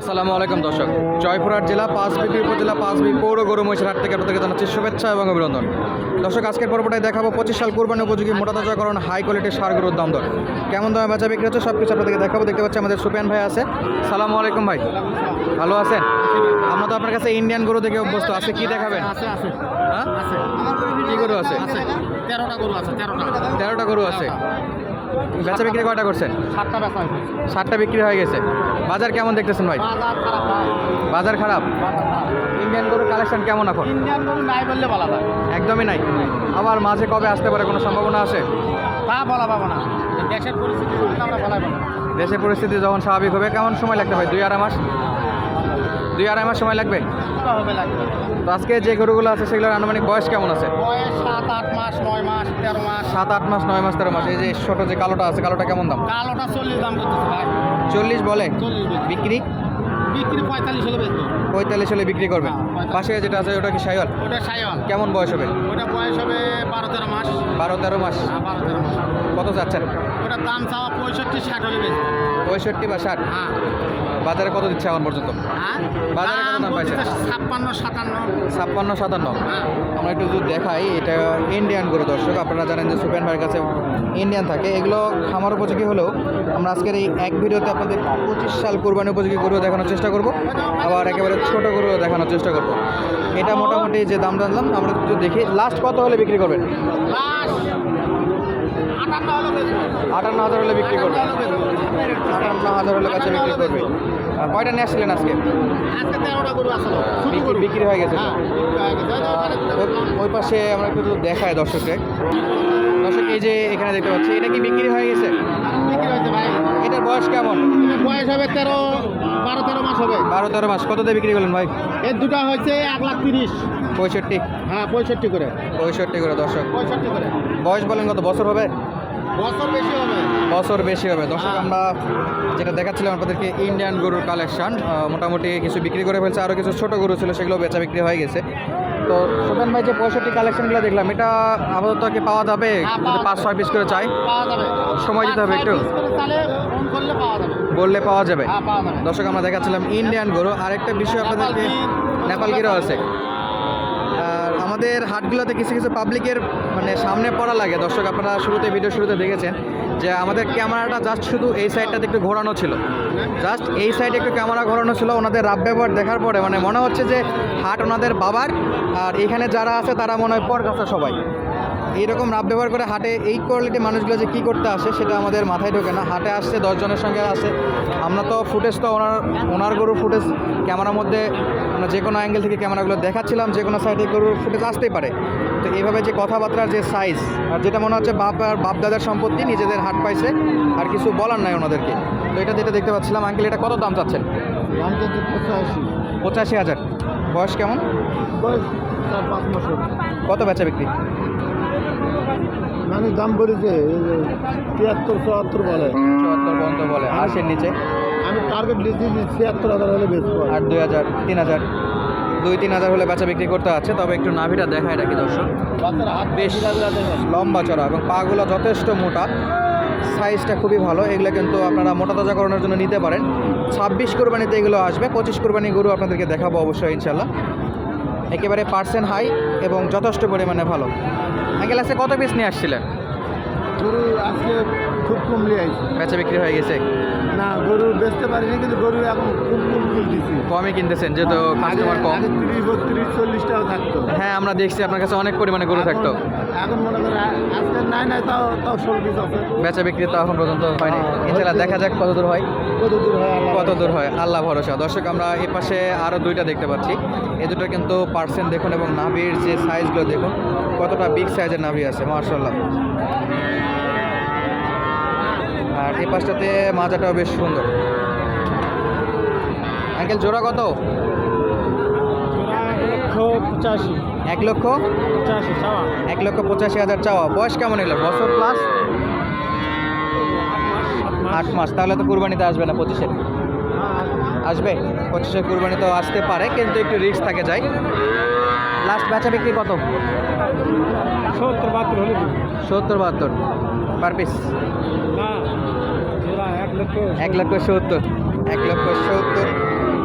আসসালামু আলাইকুম দর্শক। জয়পুরহাট জেলা পাঁচবিবি উপজেলা পাঁচবি পৌর গরু মহিষের হাট থেকে আপনাদেরকে জানাচ্ছি শুভেচ্ছা এবং অভিনন্দন। দর্শক আজকের পর্বটায় দেখাবো পঁচিশ সাল কোরবানি উপযোগী মোটা তাজাকরণ হাই কোয়ালিটির সার গরুর দাম দর। কেমন দামে বেচা বিক্রি হচ্ছে সব কিছু আপনাদেরকে দেখাবো। দেখতে পাচ্ছি আমাদের সুপেন ভাই আছে। সালামু আলাইকুম ভাই। ভালো আছেন? আমরা তো আপনার কাছে ইন্ডিয়ান গরু দেখে অভ্যস্ত। আছে কি দেখাবেন? হ্যাঁ? কি গরু আছে? তেরোটা গরু আছে তেরোটা গরু আছে। বেচা বিক্রি কয়টা করছেন? সাতটা বেচা ষাটটা বিক্রি হয়ে গেছে। বাজার কেমন দেখতেছেন ভাই? বাজার খারাপ ইন্ডিয়ান গরুর কালেকশন কেমন এখন? ইন্ডিয়ান গরু নাই বললে বলা যায়। একদমই নাই। আবার মাঝে কবে আসতে পারে কোনো সম্ভাবনা আছে? তা বলা পাবো না। দেশের পরিস্থিতি আমরা বলাই পাবো দেশের পরিস্থিতি যখন স্বাভাবিক হবে কেমন সময় লাগতে হয়? দুই আড়াই মাস? দুই আড়াই মাস সময় লাগবে? তো আজকে যে গরুগুলো আছে সেগুলোর আনুমানিক বয়স কেমন আছে? বয়স সাত আট মাস নয় মাস তেরো মাস। সাত আট মাস নয় মাস তেরো মাস। এই যে ছোটো যে কালোটা আছে কালোটা কেমন দাম? কালোটা চল্লিশ দাম করতেছে ভাই। চল্লিশ বলে? বিক্রি? বিক্রি পঁয়তাল্লিশ হলে বেচবো। পঁয়তাল্লিশ হলে বিক্রি করবে। হ্যাঁ, পাশে যেটা আছে ওটা কি সাইওয়াল? ওটা সাইওয়াল। কেমন বয়স হবে? ওটা বয়স হবে বারো তেরো মাস। বারো তেরো মাস। হ্যাঁ বারো তেরো মাস। কত চাচ্ছেন? ওটার দাম চাওয়া পঁয়ষট্টি ষাট হলে বেচবো। পঁয়ষট্টি বা ষাট? হ্যাঁ। বাজারে কত দিচ্ছে এখন পর্যন্ত? হ্যাঁ? বাজারে কত দাম পাইছে? ছাপ্পান্ন সাতান্ন। ছাপ্পান্ন সাতান্ন। হ্যাঁ। আমরা একটু যদি দেখাই এটা ইন্ডিয়ান গরু দর্শক। আপনারা জানেন যে সুপেন ভাইয়ের কাছে ইন্ডিয়ান থাকে। এগুলো খামার উপযোগী হলেও আমরা আজকের এই এক ভিডিওতে আপনাদের পঁচিশ সাল কোরবানি উপযোগী গরু দেখানোর চেষ্টা করব। আবার একেবারে ছোট গরু দেখানোর চেষ্টা করব। এটা মোটামুটি যে দাম জানলাম আমরা একটু দেখি লাস্ট কত হলে বিক্রি করবেন? লাস্ট আটান্ন হাজার হলে বিক্রি করবে। আটান্ন হাজার হলে কাছে বিক্রি করবে। কয়টা নিয়ে আসছিলেন আজকে? বিক্রি- হয়ে গেছে। ওই পাশে আমরা একটু দেখাই দর্শককে। দর্শক এই যে এখানে দেখতে পাচ্ছি এটা কি বিক্রি হয়ে গেছে? এটার বয়স কেমন? বয়স হবে তেরো বারো তেরো মাস। হবে বারো তেরো মাস কত দিয়ে বিক্রি করলেন ভাই? এর দুটা হয়েছে এক লাখ তিরিশ পঁয়ষট্টি। হ্যাঁ পঁয়ষট্টি করে। পঁয়ষট্টি করে দর্শক। পঁয়ষট্টি করে বয়স বলেন কত? বছর হবে? বছর বেশি হবে? বছর দর্শক হ্যাঁ। আমরা যেটা দেখাচ্ছিলাম আপনাদেরকে ইন্ডিয়ান গরুর কালেকশন মোটামুটি কিছু বিক্রি করে ফেলছে। আরও কিছু ছোট গরু ছিল সেগুলো বেচা বিক্রি হয়ে গেছে। তো সুদান ভাই যে পঁয়ষট্টি কালেকশনগুলো দেখলাম এটা আপাতত কি পাওয়া যাবে? হ্যাঁ, যদি পাঁচ ছয় পিস করে চাই। সময় দিতে হবে একটু। ফোন করলে পাওয়া যাবে। বললে পাওয়া যাবে। হ্যাঁ দর্শক আমরা দেখাচ্ছিলাম ইন্ডিয়ান গরু। আরেকটা বিষয় আপনাদেরকে নেপাল গিরও আছে। আমাদের হাটগুলোতে কিছু কিছু পাবলিকের মানে সামনে পড়া লাগে। দর্শক, আপনারা শুরুতে ভিডিও শুরুতে দেখেছেন যে আমাদের ক্যামেরাটা জাস্ট শুধু এই সাইডটাতে একটু ঘোরানো ছিল। জাস্ট এই সাইডে একটু ক্যামেরা ঘোরানো ছিল। ওনাদের রাব ব্যবহার দেখার পরে মানে মনে হচ্ছে যে হাট ওনাদের বাবার। আর এখানে যারা আছে তারা মনে হয় পর সবাই। এইরকম রাব ব্যবহার করে হাটে এই কোয়ালিটি মানুষগুলো যে কী করতে আসে সেটা আমাদের মাথায় ঢোকে না। হাটে আসছে দশজনের সঙ্গে আসে। আমরা তো ফুটেজ তো ওনার ওনার গরুর ফুটেজ ক্যামেরার মধ্যে আমরা যে কোনো অ্যাঙ্গেল থেকে ক্যামেরাগুলো দেখাচ্ছিলাম যে কোনো সাইডে গরুর ফুটেজ আসতেই পারে। তো এইভাবে যে কথাবার্তার যে সাইজ আর যেটা মনে হচ্ছে বাপ আর বাপ দাদার সম্পত্তি নিজেদের হাট পাইছে আর কিছু বলার নাই ওনাদেরকে। তো এটা যেটা দেখতে পাচ্ছিলাম আঙ্কেল এটা কত দাম চাচ্ছেন? পঁচাশি। হাজার। বয়স কেমন? কত বেচা বিক্রি? মানে দাম বলেছে তিয়াত্তর চুয়াত্তর বলে। চুয়াত্তর পর্যন্ত বলে। আশির নিচে? আমি টার্গেট দিয়েছি ছিয়াত্তর হাজার হলে বেচবো আর দুই হাজার তিন হাজার। দুই তিন হাজার হলে বেচা বিক্রি করতে আছে তবে একটু নাভিটা দেখায় রাখি দর্শক। বেশ লম্বা চড়া এবং পাগুলো যথেষ্ট মোটা। সাইজটা খুবই ভালো এগুলো কিন্তু আপনারা মোটা তাজাকরণের জন্য নিতে পারেন। ছাব্বিশ কোরবানিতে এগুলো আসবে পঁচিশ কোরবানি গরু আপনাদেরকে দেখাবো অবশ্যই ইনশাল্লাহ একেবারে পার্সেন্ট হাই এবং যথেষ্ট পরিমাণে ভালো। আঙ্কেল আছে কত পিস নিয়ে আসছিলেন? আজকে খুব কমলি আইছে। বেচা বিক্রি হয়ে গেছে? না গরু বেচতে পারিনি কিন্তু গরু এখন খুব কম কিনতেছি। কমই কিনতেছেন যেহেতু কাস্টমার কম। আগে তিরিশ বত্রিশ চল্লিশটাও থাকতো। হ্যাঁ আমরা দেখছি আপনার কাছে অনেক পরিমাণে গরু থাকতো। এখন- মনে করেন আজকে নাই নাই তাও তাও ষোলো পিস আছে। বেচা বিক্রি তো এখন পর্যন্ত হয়নি। ইনশাল্লাহ দেখা যাক কত দূর হয়। কত দূর হয় আল্লাহ কত দূর হয় আল্লাহ ভরসা। দর্শক আমরা এ পাশে আরও দুইটা দেখতে পাচ্ছি। এ দুটো কিন্তু পার্সেন্ট দেখুন এবং নাভির যে সাইজগুলো দেখুন কতটা বিগ সাইজের নাভি আছে মার্শাল্লাহ আর এই পাশটাতে মাজাটাও বেশ সুন্দর। আঙ্কেল জোড়া কত? পঁচাশি এক লক্ষ পঁচাশি চাওয়া। এক লক্ষ পঁচাশি হাজার চাওয়া। বয়স কেমন এলো? বছর প্লাস আট মাস। তাহলে তো কুরবানিতে আসবে না পঁচিশের আসবে। পঁচিশের কুরবানি তো আসতে পারে কিন্তু একটু রিস্ক থাকে যায় লাস্ট বেচা বিক্রি কত? সত্তর বাহাত্তর হলে সত্তর বাহাত্তর। পার পিস এক লক্ষ সত্তর। এক লক্ষ সত্তর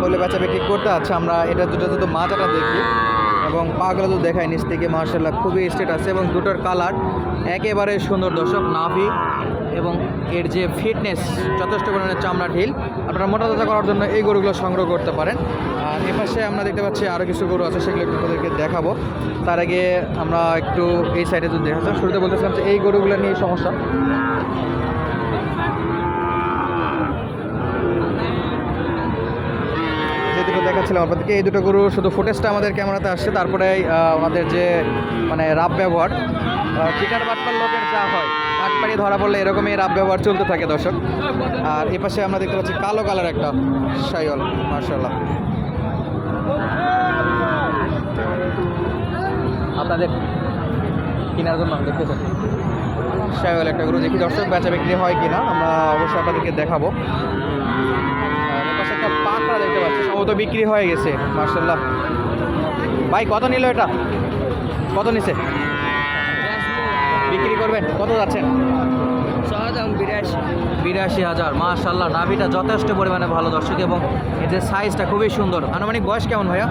হলে বেচা বিক্রি করতে আছে। আমরা এটা দুটো দুটো মাজাটা দেখি এবং পাগলা তো দেখায় নিচ থেকে মার্শাল্লাহ খুবই স্টেট আছে এবং দুটোর কালার একেবারে সুন্দর দর্শক, নাভি এবং এর যে ফিটনেস যথেষ্ট পরিমাণে চামড়া ঢিল। আপনারা মোটা তাজা করার জন্য এই গরুগুলো সংগ্রহ করতে পারেন। আর এ পাশে আমরা দেখতে পাচ্ছি আরও কিছু গরু আছে, সেগুলো আপনাদেরকে দেখাবো। তার আগে আমরা একটু এই সাইডে যদি দেখাচ্ছি শুরুতে বলতেছিলাম যে এই গরুগুলো নিয়ে সমস্যা যে দুটো দেখাচ্ছিলাম আপনাদেরকে এই দুটো গরু শুধু ফুটেজটা আমাদের ক্যামেরাতে আসছে, তারপরে আমাদের যে মানে রাব ব্যবহার চিকার বাটপার লোকের যা হয় কাঠপাড়ি ধরা পড়লে এরকমই রাব ব্যবহার চলতে থাকে দর্শক। আর এপাশে আমরা দেখতে পাচ্ছি কালো কালার একটা সাইল মার্শাল্লাহ আপনাদের কেনার জন্য দেখতেছেন সাইল একটা গরু দেখি দর্শক, বেচা বিক্রি হয় কিনা, আমরা অবশ্যই আপনাদেরকে দেখাবো আর এপাশে একটা পাকড়া দেখতে তো বিক্রি হয়ে গেছে মার্শাল্লাহ ভাই কত নিল এটা? কত নিছে? বিক্রি করবেন কত যাচ্ছেন বিরাশি। হাজার মাশাল্লাহ নাভিটা যথেষ্ট পরিমাণে ভালো দর্শক এবং এদের সাইজটা খুবই সুন্দর। আনুমানিক বয়স কেমন ভাইয়া?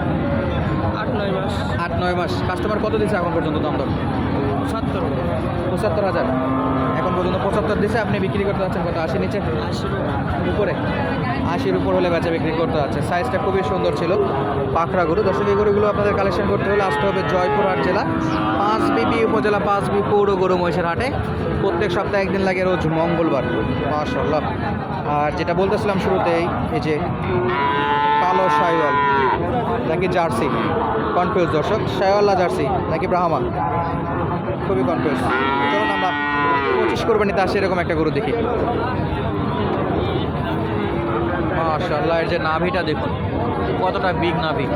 আট নয় মাস। আট নয় মাস। কাস্টমার কত দিচ্ছে এখন পর্যন্ত দাম দর? সত্তর পঁচাত্তর হাজার। এখন পর্যন্ত পঁচাত্তর দিচ্ছে আপনি বিক্রি করতে যাচ্ছেন কত? আশি নিচে? উপরে? আশির উপর হলে বেচা বিক্রি করতে আছে সাইজটা খুবই সুন্দর ছিল পাখরা গরু দর্শক এই গরুগুলো আপনাদের কালেকশন করতে হলে আসতে হবে জয়পুরহাট জেলা, পাঁচ বিপি উপজেলা, পাঁচ বি পৌর গরু মহিষের হাটে। প্রত্যেক সপ্তাহে একদিন লাগে রোজ মঙ্গলবার। মাশাল্লাহ আর যেটা বলতেছিলাম শুরুতেই, এই যে কালো সাইওয়াল নাকি জার্সি? কনফিউজ দর্শক সাইওয়াল্লা জার্সি, নাকি ব্রাহ্মা খুবই কনফিউজ চলুন আমরা পঁচিশ করবেন তা সেরকম একটা গরু দেখি। মাশাল্লাহ এর যে নাভিটা দেখুন কতটা বিগ নাভি।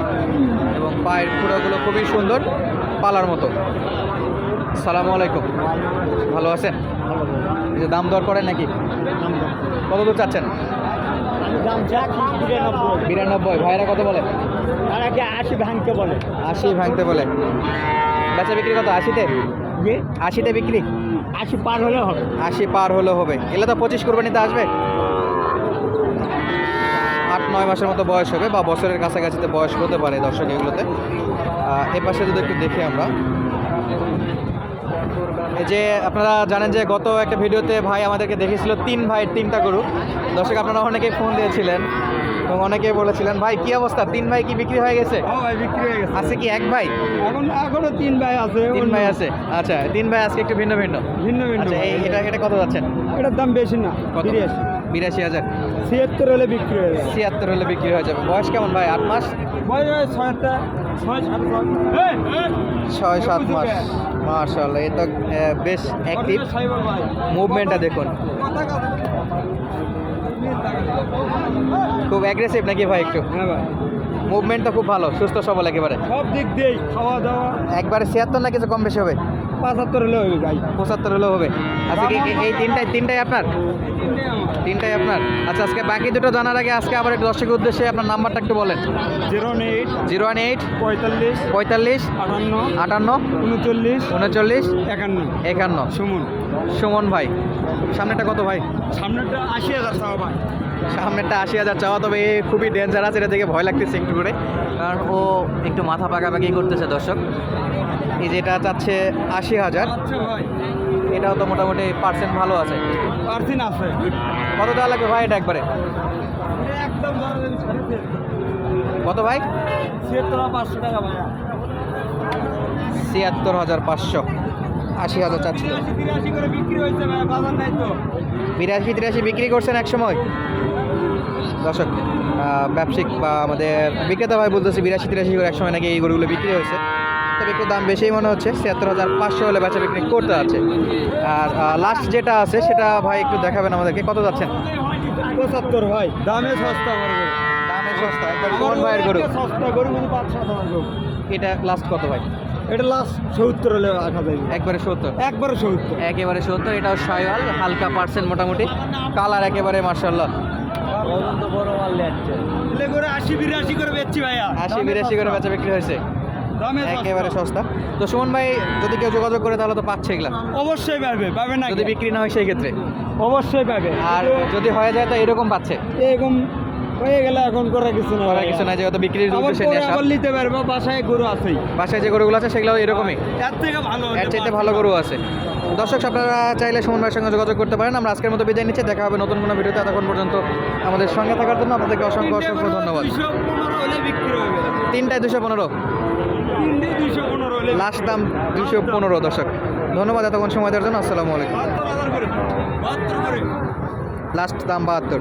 এবং পায়ের খুঁড়োগুলো খুবই সুন্দর পালার মতো। সালামু আলাইকুম। ভালো আছেন? যে দাম দর করেন নাকি? কত দূর চাচ্ছেন বিরানব্বই। ভাইরা কত বলে? আগে আশি ভাঙতে বলে। আশি ভাঙতে বলে। বেচা বিক্রি কত? আশিতে? আশিতে বিক্রি? আশি পার হলে হবে। আশি পার হলে হবে। এগুলো তো পঁচিশ কোরবানিতে আসবে। নয় মাসের মতো বয়স হবে বা বছরের কাছাকাছিতে বয়স হতে পারে দর্শক এগুলোতে। এ পাশে যদি একটু দেখি আমরা। যে আপনারা জানেন যে গত একটা ভিডিওতে ভাই আমাদেরকে দেখেছিল তিন ভাই তিনটা গরু। দর্শক আপনারা অনেকেই ফোন দিয়েছিলেন এবং অনেকেই বলেছিলেন ভাই কি অবস্থা? তিন ভাই কি বিক্রি হয়ে গেছে? আছে কি এক ভাই? এখন এখনও তিন ভাই আছে তিন ভাই আছে। আচ্ছা তিন ভাই আজকে একটু ভিন্ন ভিন্ন। ভিন্ন ভিন্ন আচ্ছা এটা এটা কত যাচ্ছেন এটার দাম বেশি না কত? বিরাশি হাজার। ছিয়াত্তর হলে বিক্রি হয়ে যাবে। ছিয়াত্তর হলে বিক্রি হয়ে যাবে। বয়স কেমন ভাই? আট মাস? ছয় সাত মাস। মার্শাল্লাহ এই! তো বেশ অ্যাক্টিভ। মুভমেন্টটা দেখুন। খুব অ্যাগ্রেসিভ নাকি ভাই একটু? হ্যাঁ ভাই। মুভমেন্টটা খুব ভালো সুস্থ সবল একেবারে। সব দিক দিয়েই খাওয়া দাওয়া। একবারে ছিয়াত্তর না কিছু কম বেশি হবে? পাঁচাত্তর হলে হবে গাই পঁচাত্তর হলেও হবে। আচ্ছা কি কি- এই তিনটাই তিনটাই আপনার? তিনটাই আপনার? আচ্ছা আজকে বাকি দুটো জানার আগে আজকে আবার একটু দর্শকের উদ্দেশ্যে আপনার নাম্বারটা একটু বলেন। Zero one eight zero one eight পঁয়তাল্লিশ পঁয়তাল্লিশ আটান্ন আটান্ন উনচল্লিশ উনচল্লিশ একান্ন একান্ন। সুমন। সুমন ভাই সামনেটা কত ভাই? সামনেটা আশি হাজার টাকা ভাই। সামনেরটা আশি হাজার চাওয়া তবে এ খুবই ডেঞ্জারাস এটা দেখে ভয় লাগতেছে একটু করে। কারণ ও একটু মাথা পাকাপাকি করতেছে দর্শক। এই যেটা চাচ্ছে আশি হাজার আচ্ছা এটাও তো মোটামুটি পার্সেন্ট ভালো আছে। পার্সিন আছে। কত দেওয়া লাগবে ভাই এটা একবারে? একদম কত ভাই? ছিয়াত্তর পাঁচশো টাকা ভাই ছিয়াত্তর হাজার পাঁচশো। আশি হাজার তো। বিরাশি তিরাশি বিক্রি করছেন এক সময়? দর্শক ব্যবসায়িক বা আমাদের বিক্রেতা ভাই বলতেছে বিরাশি তিরাশি করে এক সময় নাকি এই গরুগুলো বিক্রি হয়েছে। তবে একটু দাম বেশিই মনে হচ্ছে ছিয়াত্তর হাজার পাঁচশো হলে বেচা বিক্রি করতে আছে আর লাস্ট যেটা আছে সেটা ভাই একটু দেখাবেন আমাদেরকে কত যাচ্ছেন? পঁচাত্তর ভাই দামে সস্তা দামে সস্তা একবার ভাইয়ের গরু। সস্তা গরু কিন্তু পাঁচ সাত হাজার গরু। এটা লাস্ট কত ভাই? এটা লাস্ট সত্তর হলে যাবে একবারে সত্তর? একবারে সত্তর। একেবারে সত্তর এটাও সাইওয়াল হালকা পার্সেন্ট মোটামুটি। কালার একেবারে মার্শাল্লাহ বড় মাল যাচ্ছে আশি বিরাশি করে বেচছি ভাইয়া। আশি বিরাশি করে বেচা বিক্রি হয়েছে? একেবারে সস্তা। তো সুমন ভাই যদি কেউ যোগাযোগ করে তাহলে তো পাচ্ছে এগুলা। অবশ্যই পাবে পাবে না যদি বিক্রি না হয় সেই ক্ষেত্রে। অবশ্যই পাবে। আর যদি হয়ে যায় তো এরকম পাচ্ছে। এরকম হয়ে গেলে এখন করে কিছু না করার কিছু নাই যেহেতু বিক্রির উদ্দেশ্যে নিয়ে আসা। নিতে পারব বাসায় গরু আছেই। বাসায় যে গরুগুলো আছে সেগুলো এরকমই। এর থেকে ভালো এর চাইতে ভালো গরু আছে। দর্শক আপনারা চাইলে সুমন ভাইয়ের সঙ্গে যোগাযোগ করতে পারেন। আমরা আজকের মতো বিদায় নিচ্ছি। দেখা হবে নতুন কোনো ভিডিওতে। এতক্ষণ পর্যন্ত আমাদের সঙ্গে থাকার জন্য আপনাদেরকে অসংখ্য অসংখ্য ধন্যবাদ। 215 হলে বিক্রি হবে তিনটায় দুশো পনেরো। তিনটে 215 হলে লাস্ট দাম দুশো পনেরো দর্শক। ধন্যবাদ এতক্ষণ সময় দেওয়ার জন্য। আসসালামু আলাইকুম। লাস্ট দাম বাহাত্তর।